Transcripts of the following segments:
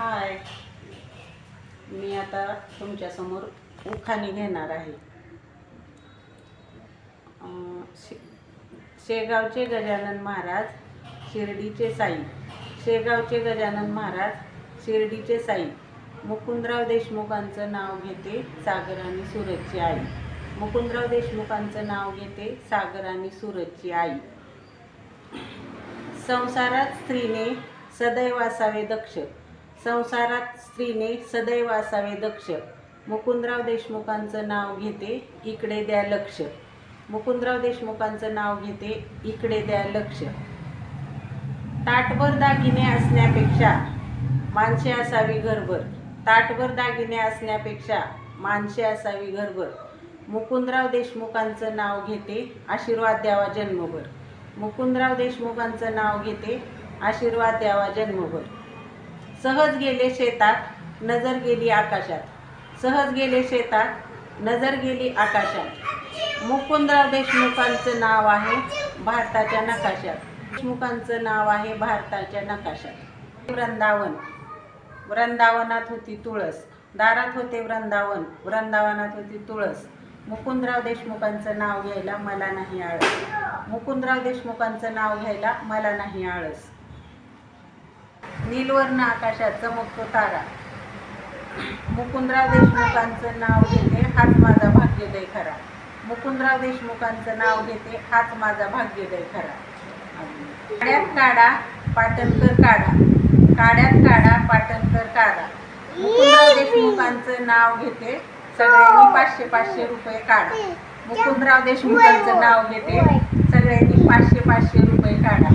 हाय. मी आता तुमच्यासमोर उखाणी घेणार आहे. शे शेगावचे गजानन महाराज शिर्डीचे साई. शेगावचे गजानन महाराज शिर्डीचे साई. मुकुंदराव देशमुखांचं नाव घेते सागर आणि सूरजची आई. मुकुंदराव देशमुखांचं नाव घेते सागर आणि सूरजची आई. संसारात स्त्रीने सदैव असावे दक्ष. संसारात स्त्रीने सदैव असावे दक्ष. मुकुंदराव देशमुखांचं नाव घेते इकडे द्या लक्ष. मुकुंदराव देशमुखांचं नाव घेते इकडे द्या लक्ष. ताटभर दागिने असण्यापेक्षा माणसे असावी घरभर. ताटभर दागिने असण्यापेक्षा माणसे असावी घरभर. मुकुंदराव देशमुखांचं नाव घेते आशीर्वाद द्यावा जन्मभर. मुकुंदराव देशमुखांचं नाव घेते आशीर्वाद द्यावा जन्मभर. सहज गेले शेतात नजर गेली आकाशात. सहज गेले शेतात नजर गेली आकाशात. मुकुंदराव देशमुखांचं नाव आहे भारताच्या नकाशात. देशमुखांचं नाव आहे भारताच्या नकाशात. वृंदावन. वृंदावनात होती तुळस. दारात होते वृंदावन. वृंदावनात होती तुळस. मुकुंदराव देशमुखांचं नाव घ्यायला मला नाही आळस. मुकुंदराव देशमुखांचं नाव घ्यायला मला नाही आळस. नीलवर्ण आकाशात चमकतो तारा. मुकुंदराव देशमुखांचं नाव घेते हाच माझा भाग्योदय खरा. मुकुंदराव देशमुखांचं नाव घेते हाच माझा भाग्योदय खरा. काड्यात काढा पाटणकर काढा. काड्यात काढा पाटणकर काढा. मुकुंदराव देशमुखांचं नाव घेते सगळ्यांनी पाचशे पाचशे रुपये काढा. मुकुंदराव देशमुखांचं नाव घेते सगळ्यांनी पाचशे पाचशे रुपये काढा.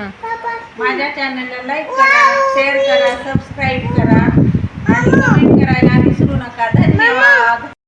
माझ्या चॅनलला लाईक करा शेअर करा सबस्क्राईब करा. आणि कमेंट करायला